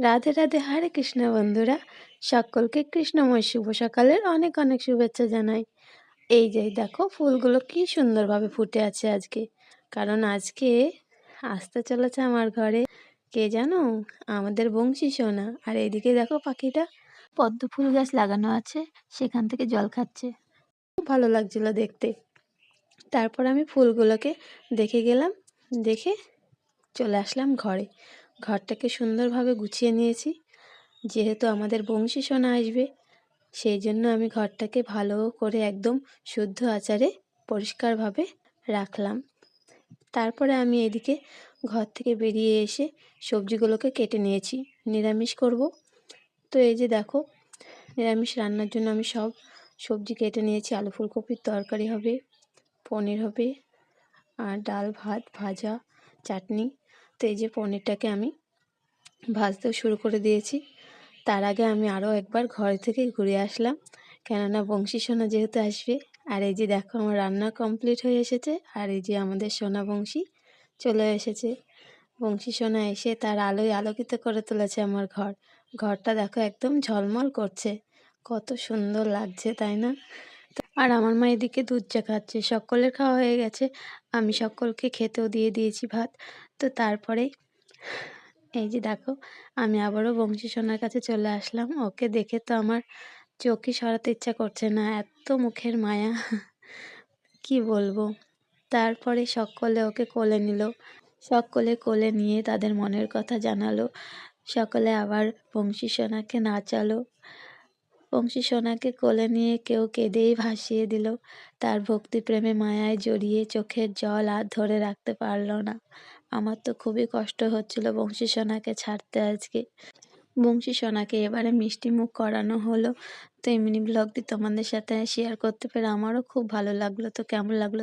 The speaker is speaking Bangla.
রাধে রাধে, হরে কৃষ্ণ বন্ধুরা। সকলকে কৃষ্ণময় শুভ সকালের অনেক অনেক শুভেচ্ছা জানাই। এই যে দেখো, ফুলগুলো কি সুন্দরভাবে ফুটে আছে আজকে। কারণ আজকে আসতে চলেছে আমার ঘরে। কে জানো? আমাদের বংশী সোনা। আর এইদিকে দেখো পাখিটা, পদ্ম ফুল গাছ লাগানো আছে, সেখান থেকে জল খাচ্ছে। খুব ভালো লাগছিল দেখতে। তারপর আমি ফুলগুলোকে দেখে গেলাম, দেখে চলে আসলাম ঘরে। ঘরটাকে সুন্দরভাবে গুছিয়ে নিয়েছি। যেহেতু আমাদের বংশী সোনা আসবে, সেই জন্য আমি ঘরটাকে ভালো করে একদম শুদ্ধ আচারে পরিষ্কারভাবে রাখলাম। তারপরে আমি এদিকে ঘর থেকে বেরিয়ে এসে সবজিগুলোকে কেটে নিয়েছি। নিরামিষ করব। তো এই যে দেখো, নিরামিষ রান্নার জন্য আমি সব সবজি কেটে নিয়েছি। আলু ফুলকপির তরকারি হবে, পনির হবে, আর ডাল, ভাত, ভাজা, চাটনি। তো এই যে পনিরটাকে আমি ভাজতেও শুরু করে দিয়েছি। তার আগে আমি আরও একবার ঘর থেকে ঘুরে আসলাম। কেননা বংশী সোনা যেহেতু আসবে, আর এই যে দেখো আমার রান্না কমপ্লিট হয়ে এসেছে, আর এই যে আমাদের সোনা বংশী চলে এসেছে। বংশী সোনা এসে তার আলোয় আলোকিত করে তুলেছে আমার ঘর। ঘরটা দেখো একদম ঝলমল করছে। কত সুন্দর লাগছে, তাই না? আর আমার মা এদিকে দুধ চা খাচ্ছে। সকলের খাওয়া হয়ে গেছে। আমি সকলকে খেতেও দিয়ে দিয়েছি ভাত। তো তারপরে, এই যে দেখো, আমি আবারও বংশী সোনার কাছে চলে আসলাম। ওকে দেখে তো আমার চোখই সরাতে ইচ্ছা করছে না। এত মুখের মায়া। কি বলব? তারপরে সকলে ওকে কোলে নিল। সকলে কোলে নিয়ে তাদের মনের কথা জানালো। সকলে আবার বংশী সোনাকে নাচালো। বংশী সোনাকে কোলে নিয়ে কেউ কেঁদেই ভাসিয়ে দিল। তার ভক্তিপ্রেমে মায়ায় জড়িয়ে চোখের জল আর ধরে রাখতে পারল না। আমার তো খুবই কষ্ট হচ্ছিল বংশী সোনাকে ছাড়তে আজকে। বংশী সোনাকে এবারে মিষ্টি মুখ করানো হলো। তো এমনি ব্লগটি তোমাদের সাথে শেয়ার করতে পেরে আমারও খুব ভালো লাগল। তো কেমন লাগল